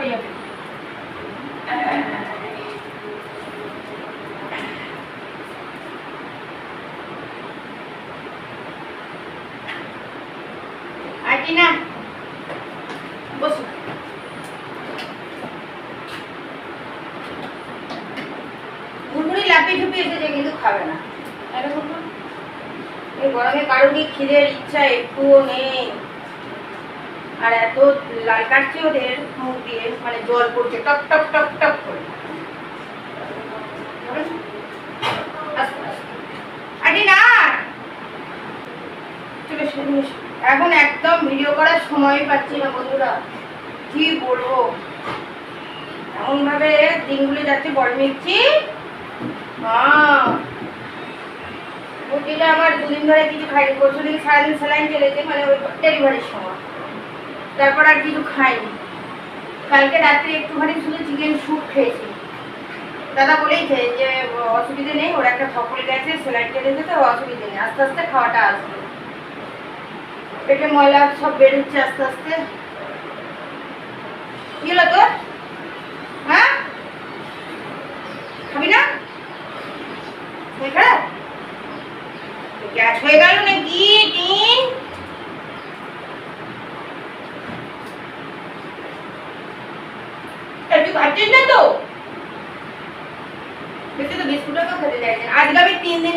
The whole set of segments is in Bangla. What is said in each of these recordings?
পড়ে যাবে আর কি বসো। গুড়গুড়ি লাপি ঝুপি এসেছে কিন্তু খাবে না। এরকম এই গরমে কারও কি খিদের ইচ্ছা? একটুও নেই। আর এত লাল কাটছে ওদের মুখ দিয়ে মানে জল পড়ছে টপ টপ টপ টপ করে। না। এখন একদম ভিডিও করার সময় পাচ্ছি না বন্ধুরা। কি বলব? এমন ভাবে দিনগুলো যাচ্ছে বড় বুটিটা আমার দুদিন ধরে কিছু খাই পরশু দিন সারাদিন স্যালাইন চলেছে মানে ওই ডেলিভারির সময়। তারপর আর কিছু খাইনি। কালকে রাত্রে একটুখানি শুধু চিকেন স্যুপ খেয়েছি। দাদা বলেইছে যে, অসুবিধে নেই, ওরা একটা ফকল গেছে, সেলাই টেনে তো অসুবিধে নেই। আস্তে আস্তে খাওয়াটা আসবে। পেটে ময়লা সব বেরোচ্ছে আস্তে আস্তে। কি হলো তোর হ্যাঁ খাবি না শরীর খারাপ গ্যাস হয়ে গেল নাকি টিন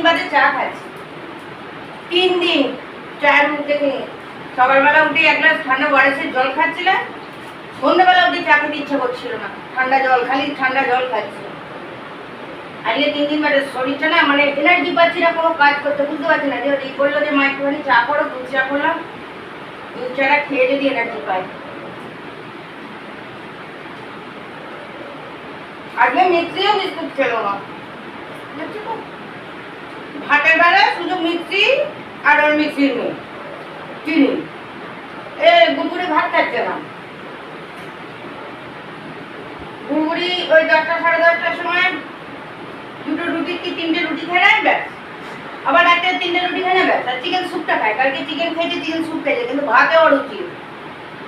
বাদে চা জল খাচ্ছিলাম। সন্ধ্যাবেলা চা খেতে ইচ্ছা করছিল না। ঠান্ডা জল, খালি ঠান্ডা জল খাচ্ছি। আজকে তিন দিন বাদে শরীরটা না মানে এনার্জি পাচ্ছি না, কোনো কাজ করতে বুঝতে পারছি না। যে যে, মা, একটুখানি চা করো, দুধ চা করলাম। দুধ চাটা খেয়ে যদি এনার্জি পাই। আজকে মিক্সিও বিস্কুট খেলো না। ভাতের বেলায় শুধু মিক্সি আর ওর মিক্সির নেই চিনি। এ গুড়গুড়ি ভাত খাচ্ছে না। গুড়গুড়ি ওই দশটা সাড়ে দশটার সময় দুটো রুটি কি তিনটে রুটি খেয়ে নেয়? ব্যাস। আবার রাতে তিনটে রুটি খেয়ে নেয়? ব্যাস। আর চিকেন স্যুপটা খায়। কালকে চিকেন খেয়েছে চিকেন স্যুপ খেয়েছে, কিন্তু ভাতে অরুচি।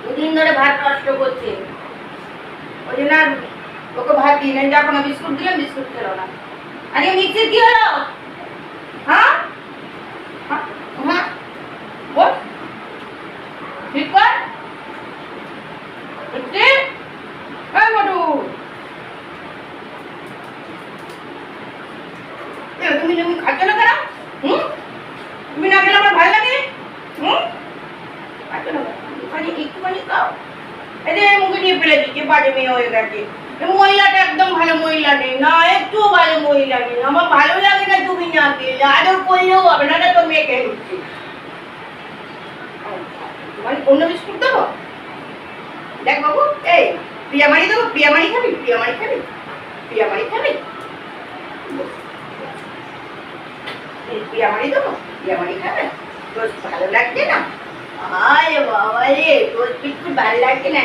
দুদিন ধরে ভাত নষ্ট করছে। ওই জন্য আর ওকে ভাত দিই না যখন বিস্কুট দিলাম বিস্কুট খেলো না। আরে মিক্সির কি হলো? হ্যাঁ? হ্যাঁ? বল ঠিক কর। তুমি তুমি খাচ্ছ না কেন? হুম? তুমি না খেলে আমার ভালো লাগে? হুম? না মুখে নিয়ে ফেলে দিচ্ছে বাজে মেয়ে হয়ে গেছে। মহিলাটা একদম ভালো মহিলা নেই। না, একটু ভালো মহিলা নেই। আমার ভালো লাগে না তুমি না গেলে আরও করলেও হবে, না তো মেয়েকে মানে অন্য বিস্কুট দেবো? দেখ বাবু, এই প্রিয়ামারি দেবো প্রিয়ামারি খাবি প্রিয়ামারি খাবি প্রিয়ামারি খাবি? এই প্রিয়ামারি দেবো প্রিয়ামারি খাবে? তোর ভালো লাগছে না? আরে বাবা রে তোর বিস্কুট ভালো লাগছে না?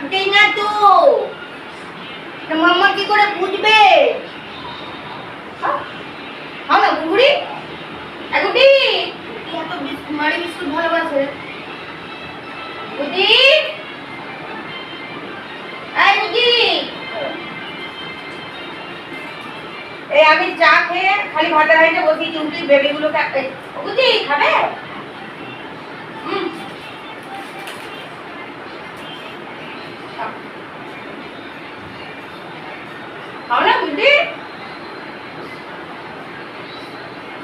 লাগছে না তো। মাম্মা কি করে বুঝবে? হ্যাঁ হ্যাঁ বুঝি এই আমি চা খেয়ে খালি ভাতের বসিয়েছি, উঠি বেবিগুলোকে বুঝি খাবে? না বুঝি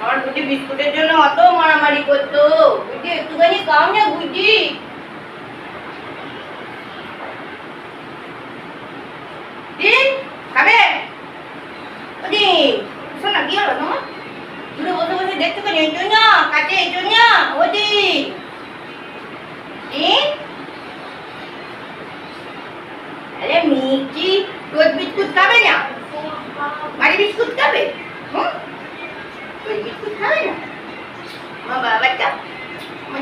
আমার বুঝি বিস্কুটের জন্য অত মারামারি করতো। একটুখানি খাও না বসে বসে দেখতে পারি এই জন্য? কাছে এই জন্য? বুঝি কি আরে মিষ্টি তোর বিস্কুট খাবে না? মারি বিস্কুট খাবে? আমার বাবাটা, আমার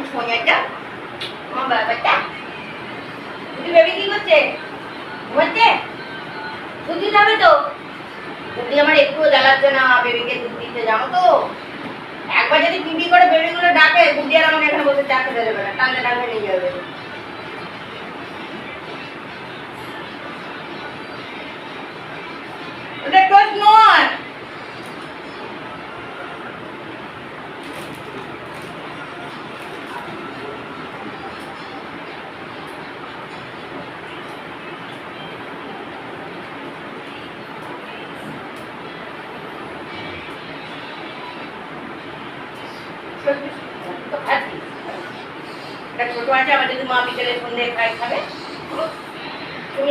না, বেবিকে দুধ দিতে যাব তো। একবার যদি পিপি করে বেবিগুলো ডাকে দুধ আর আমাকে এখানে বসে চা দেবে না টানলে টানলে নিয়ে যাবে। এটা ছোট আছে আবার মা বিকেলে সন্ধ্যে খাই খাবে?